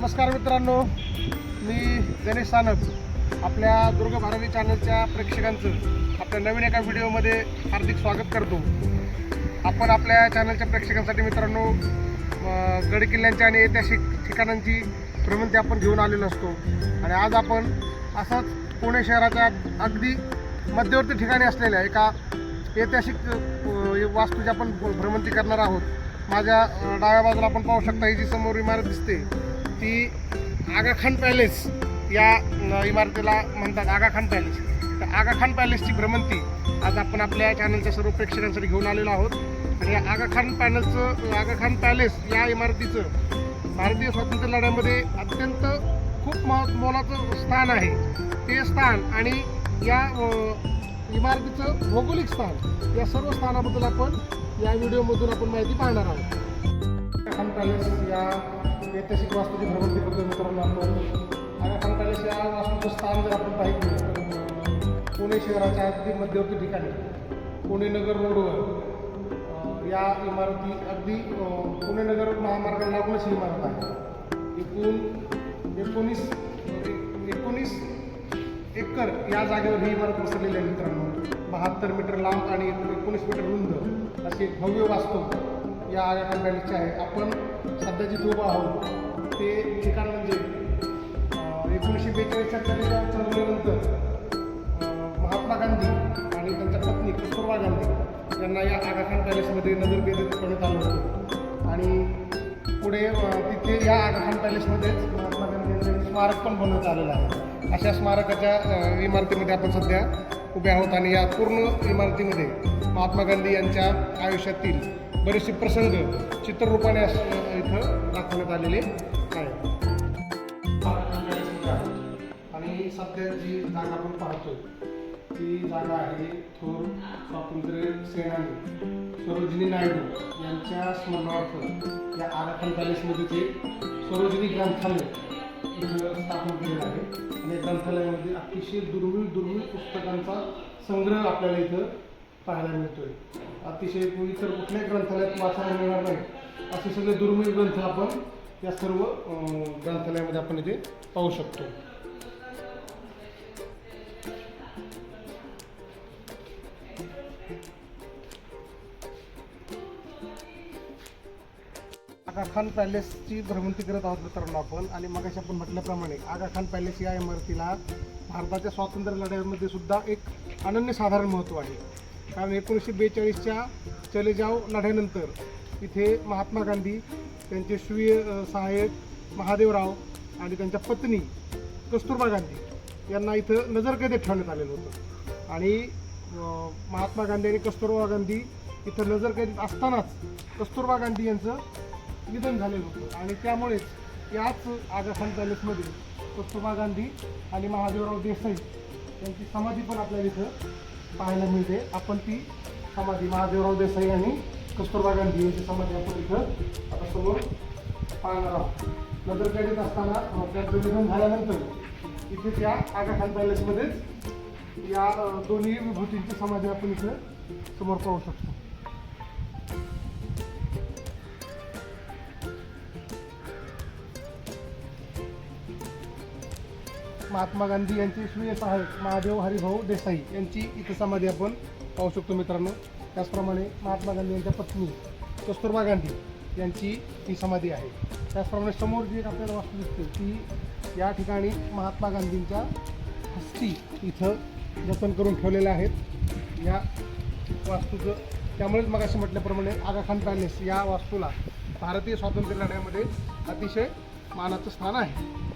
नमस्कार मित्रांनो मी गणेश सानप. आपल्या दुर्ग भारती चॅनलच्या प्रेक्षकांचं आपल्या नवीन एका व्हिडिओमध्ये हार्दिक स्वागत करतो. आपण आपल्या चॅनलच्या प्रेक्षकांसाठी मित्रांनो अं, गडकिल्ल्यांच्या आणि ऐतिहासिक ठिकाणांची भ्रमंती आपण घेऊन आलेलो असतो. आणि आज आपण असंच पुणे शहराच्या अगदी मध्यवर्ती ठिकाणी असलेल्या एका ऐतिहासिक वास्तूची आपण भ्रमंती करणार आहोत. माझ्या डाव्या बाजूला आपण पाहू शकता ही जी समोर इमारत दिसते ती आगाखान पॅलेस या इमारतीला म्हणतात आगाखान पॅलेस. तर आगाखान पॅलेसची भ्रमंती आज आपण आपल्या चॅनलच्या सर्व प्रेक्षकांसाठी घेऊन आलेलो आहोत. आणि या आगा खान पॅनलचं पॅलेस या इमारतीचं भारतीय स्वातंत्र्य लढ्यामध्ये अत्यंत खूप मह मोलाचं स्थान आहे. ते स्थान आणि या इमारतीचं भौगोलिक स्थान या सर्व स्थानाबद्दल आपण या व्हिडिओमधून आपण माहिती पाहणार आहोत. खान पॅलेस या ऐतिहासिक वास्तूची भ्रमंती करतो मित्रांनो आपण. आगा खान पॅलेस या वास्तूचं स्थान जर आपण पाहिजे तर पुणे शहराच्या अगदी मध्यवर्ती ठिकाणी पुणे नगर रोडवर या इमारती अगदी पुणे नगर महामार्गाला लागूनच ही इमारत आहे. एकूण एकोणीस एकोणीस एकर या जागेवर ही इमारत पसरलेली आहे मित्रांनो. बहात्तर मीटर लांब आणि एकोणीस मीटर रुंद अशी एक भव्य वास्तू. या आगा पॅलेसची आहे. आपण सध्या जिथे उभं आहोत ते ठिकाण म्हणजे एकोणीसशे बेचाळीसच्या कलेच्या चळवळीनंतर महात्मा गांधी आणि त्यांच्या पत्नी कस्तुरबा गांधी यांना या आगा खान पॅलेसमध्ये नजरबंद करण्यात आलं होतं. आणि पुढे तिथे या आगा खान पॅलेसमध्येच महात्मा गांधी यांचं स्मारक पण बनवण्यात आलेलं आहे. अशा स्मारकाच्या इमारतीमध्ये आपण सध्या उभे आहोत आणि या पूर्ण इमारतीमध्ये महात्मा गांधी यांच्या आयुष्यातील बरेचसे प्रसंग चित्ररूपाने इथं दाखवण्यात आलेले आहेत. आणि सध्या जी जागा आपण पाहतो ती जागा आहे थोर स्वातंत्र्य सेनानी सरोजिनी नायडू यांच्या स्मरणार्थ या आराखन पॅलेसमध्ये ते सरोजिनी ग्रंथालय इथं स्थापन केलेलं आहे. आणि या ग्रंथालयामध्ये अतिशय दुर्मिळ दुर्मिळ पुस्तकांचा संग्रह आपल्याला इथं पाहायला मिळतोय. अतिशय इतर कुठल्याही ग्रंथालयात वाचायला मिळणार नाही. असे सगळे दुर्मिळ ग्रंथ आपण या सर्व ग्रंथालयामध्ये आपण इथे पाहू शकतो. आगा खान पॅलेसची भ्रमंती करत आहोत मित्रांनो आपण. आणि मगाशी आपण म्हटल्याप्रमाणे आगा खान पॅलेस या इमारतीला भारताच्या स्वातंत्र्य लढ्यामध्ये सुद्धा एक अनन्यसाधारण महत्त्व आहे. कारण एकोणीसशे बेचाळीसच्या चलेजाव लढ्यानंतर इथे महात्मा गांधी त्यांचे स्वीय सहाय्यक महादेवराव आणि त्यांच्या पत्नी कस्तुरबा गांधी यांना इथं नजरकैदेत ठेवण्यात आलेलं होतं. आणि महात्मा गांधी आणि कस्तुरबा गांधी इथं नजरकैदेत असतानाच कस्तुरबा गांधी यांचं निधन झालेलं होतं. आणि त्यामुळेच याच आगाखान पॅलेसमध्ये कस्तुरबा गांधी आणि महादेवराव देसाई यांची समाधी पण आपल्याला इथं पाहायला मिळते. आपण ती समाधी महादेवराव देसाई आणि कस्तुरबा गांधी यांची समाधी आपण इथं आता समोर पाहणार आहोत. नजरकैदेत असताना त्याचं त्यांचं निधन झाल्यानंतर इथे त्या आगाखान पॅलेसमध्येच या दोन्ही विभूतींची समाधी आपण इथं समोर पाहू शकतो. महात्मा गांधी यांचे स्वीय सहाय्यक महादेव हरिभाऊ देसाई यांची इथं समाधी आपण पाहू शकतो मित्रांनो. त्याचप्रमाणे महात्मा गांधी यांच्या पत्नी कस्तुरबा गांधी यांची ही समाधी आहे. त्याचप्रमाणे समोर जी एक आपल्याला वास्तू दिसते ती या ठिकाणी महात्मा गांधींच्या हस्ती इथं जतन करून ठेवलेल्या आहेत. या वास्तूचं त्यामुळेच मग असे म्हटल्याप्रमाणे आगाखान पॅलेस या वास्तूला भारतीय स्वातंत्र्य लढ्यामध्ये अतिशय मानाचं स्थान आहे.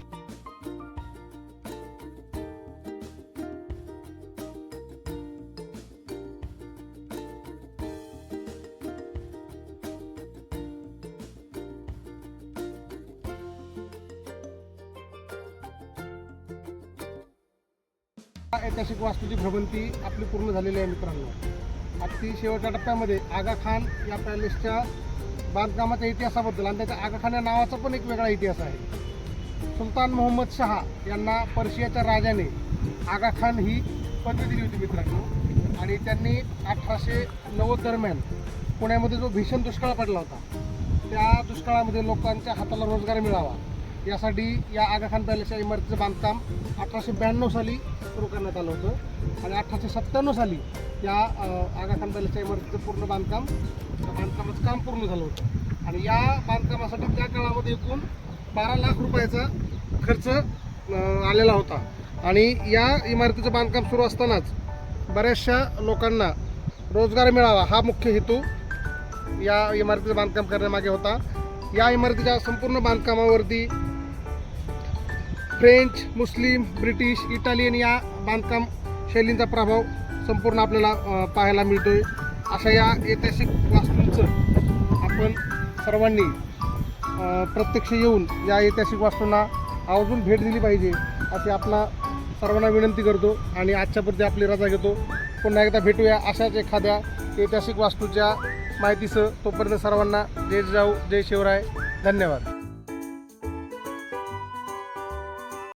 ऐतिहासिक वास्तूची भ्रमंती आपली पूर्ण झालेली आहे मित्रांनो. अगदी शेवटच्या टप्प्यामध्ये आगा खान या पॅलेसच्या बांधकामाच्या इतिहासाबद्दल आणि त्याच्या आगा खान या नावाचा पण एक वेगळा इतिहास आहे. सुलतान मोहम्मद शहा यांना पर्शियाच्या राजाने आगा खान ही पदवी दिली होती मित्रांनो. आणि त्यांनी अठराशे नव्वद दरम्यान पुण्यामध्ये जो भीषण दुष्काळ पडला होता त्या दुष्काळामध्ये लोकांच्या हाताला रोजगार मिळावा. यासाठी या आगाखान पॅलेसच्या इमारतीचं बांधकाम अठराशे ब्याण्णव साली सुरू करण्यात आलं होतं. आणि अठराशे सत्त्याण्णव साली या अ, आगाखान पॅलेसच्या इमारतीचं पूर्ण बांधकाम बांधकामाचं काम पूर्ण झालं होतं. आणि या बांधकामासाठी त्या काळामध्ये एकूण बारा लाख रुपयाचा खर्च आलेला होता. आणि या इमारतीचं बांधकाम सुरू असतानाच बऱ्याचशा लोकांना रोजगार मिळावा हा मुख्य हेतू या इमारतीचं बांधकाम करण्यामागे होता. या इमारतीच्या संपूर्ण बांधकामावरती फ्रेंच मुस्लिम ब्रिटिश इटालियन या बांधकाम शैलींचा प्रभाव संपूर्ण आपल्याला पाहायला पाहायला आहे अशा या ऐतिहासिक वास्तूंचं आपण सर्वांनी प्रत्यक्ष येऊन या ऐतिहासिक वास्तूंना आवर्जून भेट दिली पाहिजे अशी आपला सर्वांना विनंती करतो आणि आजच्यापुरती आपली रजा घेतो. पुन्हा एकदा भेटूया अशाच एखाद्या ऐतिहासिक वास्तूच्या माहितीसह. तोपर्यंत सर्वांना जय जाऊ जय शिवराय. धन्यवाद.